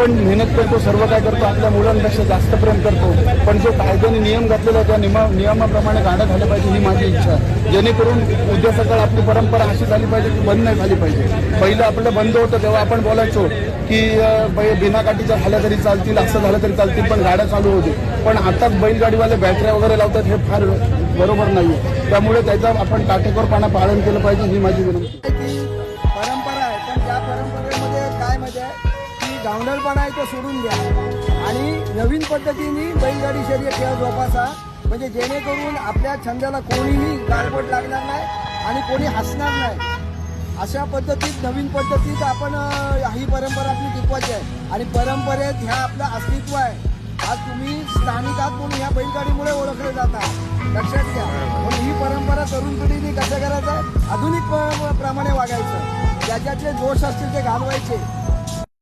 आपण मेहनत करतो सर्व काय करतो आपल्या मुलांपेक्षा जास्त प्रेम करतो. पण जो कायद्याने नियम घातलेला त्या नियमा नियमाप्रमाणे गाड्या झालं पाहिजे ही माझी इच्छा आहे. जेणेकरून उद्या सकाळ आपली परंपरा अशी झाली पाहिजे की बंद नाही झाली पाहिजे. पहिलं आपलं बंद होतं तेव्हा आपण बोलायचो की अं, बै- बिनाकाठीच्या झाल्या तरी चालतील असं झालं तरी चालतील पण गाड्या चालू होते. पण आताच बैलगाडीवाले बॅटऱ्या वगैरे लावतात हे फार बरोबर नाही त्यामुळे त्याचा आपण काटेकोरपणा पालन केलं पाहिजे ही माझी विनंती. परंपरा आहे पण त्या परंपरेमध्ये काय मजा आहे? गावंडळपणा आहे तो सोडून द्या. आणि नवीन पद्धतीने बैलगाडी शर्यत खेळ जोपासा. म्हणजे जेणेकरून आपल्या छंदाला कोणीही गाळपट लागणार नाही आणि कोणी हसणार नाही. अशा पद्धतीत नवीन पद्धतीत आपण ही परंपरा आपली टिकवायची आहे. आणि परंपरेत ह्या आपलं अस्तित्व आहे. आज तुम्ही स्थानिक आहात म्हणून ह्या बैलगाडीमुळे ओळखले जाता. लक्षात घ्या. म्हणून ही परंपरा तरुण पिढीने कसं करायचं? आहे आधुनिक प्रमाणे वागायचं. ज्याच्यातले दोष असतील ते घालवायचे.